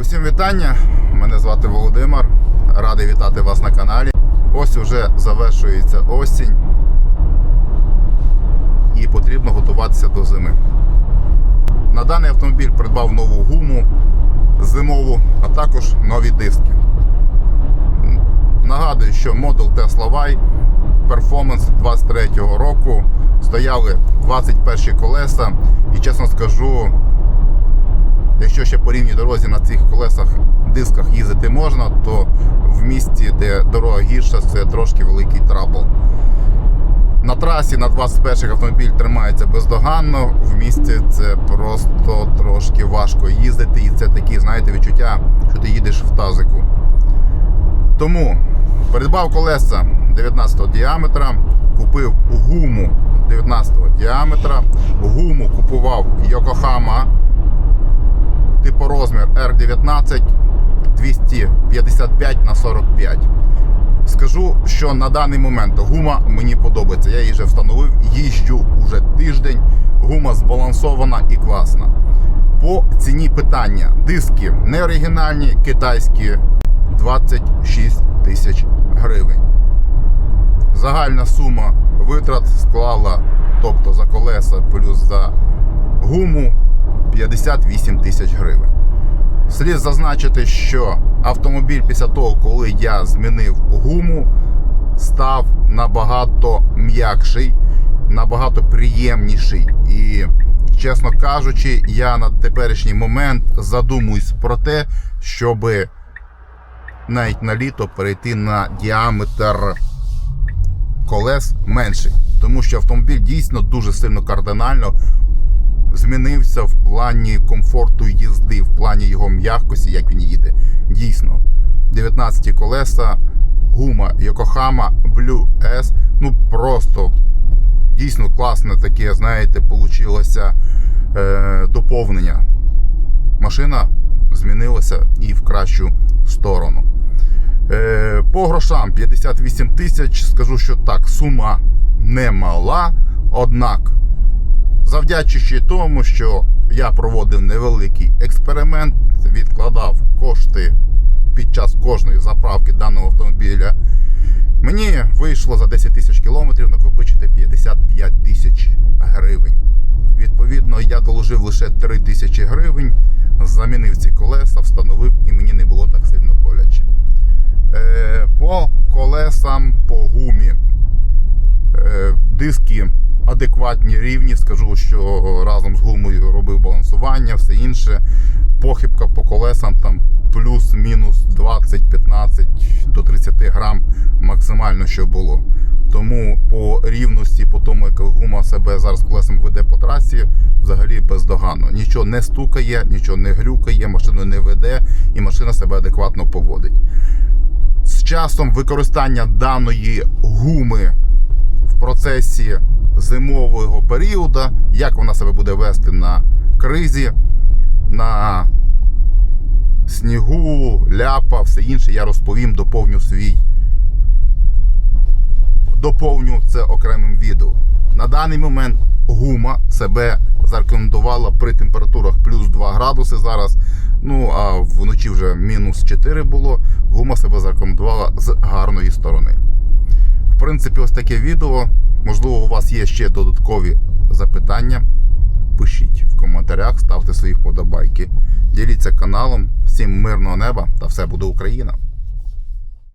Усім вітання! Мене звати Володимир. Радий вітати вас на каналі. Ось уже завершується осінь. І потрібно готуватися до зими. На даний автомобіль придбав нову гуму зимову, а також нові диски. Нагадую, що модуль Tesla Y Performance 23-го року стояли 21 колеса, і чесно скажу, якщо ще по рівній дорозі на цих колесах дисках їздити можна, то в місті, де дорога гірша, це трошки великий трабл. На трасі на 21-х автомобіль тримається бездоганно, в місті це просто трошки важко їздити, і це такі, знаєте, відчуття, що ти їдеш в тазику. Тому придбав колеса 19 діаметра, купив гуму 19-го діаметра, гуму купував Yokohama типу розмір R19 255 на 45. Скажу, що на даний момент гума мені подобається. Я її вже встановив, їжджу уже тиждень. Гума збалансована і класна. По ціні питання: диски не оригінальні, китайські 26 тисяч гривень. Загальна сума витрат склала, тобто за колеса плюс за гуму 58 тисяч гривень. Слід зазначити, що автомобіль після того, коли я змінив гуму, став набагато м'якший, набагато приємніший. І, чесно кажучи, я на теперішній момент задумуюсь про те, щоб навіть на літо перейти на діаметр колес менший. Тому що автомобіль дійсно дуже сильно кардинально змінився в плані комфорту їзди, в плані його м'якості, як він їде. Дійсно, 19 колеса, гума Yokohama Blue S. Ну просто дійсно класне таке, знаєте, получилося е, доповнення. Машина змінилася і в кращу сторону. Е, по грошам 58 тисяч. Скажу, що так, сума немала. Однак, завдячуючи тому, що я проводив невеликий експеримент, відкладав кошти під час кожної заправки даного автомобіля. Мені вийшло за 10 тисяч кілометрів накопичити 55 тисяч гривень. Відповідно, я доложив лише 3 тисячі гривень, замінив ці колеса, встановив і мені не було так сильно боляче. Е, по колесам, по гумі. Е, диски адекватні рівні. Скажу, що разом з гумою робив балансування, все інше. Похибка по колесам там плюс-мінус 20-15 до 30 грам максимально, що було. Тому по рівності, по тому, як гума себе зараз колесом веде по трасі, взагалі бездоганно. Нічого не стукає, нічого не грюкає, машину не веде і машина себе адекватно поводить. З часом використання даної гуми в процесі зимового періоду, як вона себе буде вести на кризі, на снігу, ляпа, все інше, я розповім, доповню свій. Доповню це окремим відео. На даний момент гума себе зарекомендувала при температурах плюс 2 градуси зараз. Ну а вночі вже мінус 4 було. Гума себе зарекомендувала з гарної сторони. В принципі, ось таке відео. Можливо, у вас є ще додаткові запитання. Пишіть в коментарях, ставте свої вподобайки. Діліться каналом. Всім мирного неба та все буде Україна!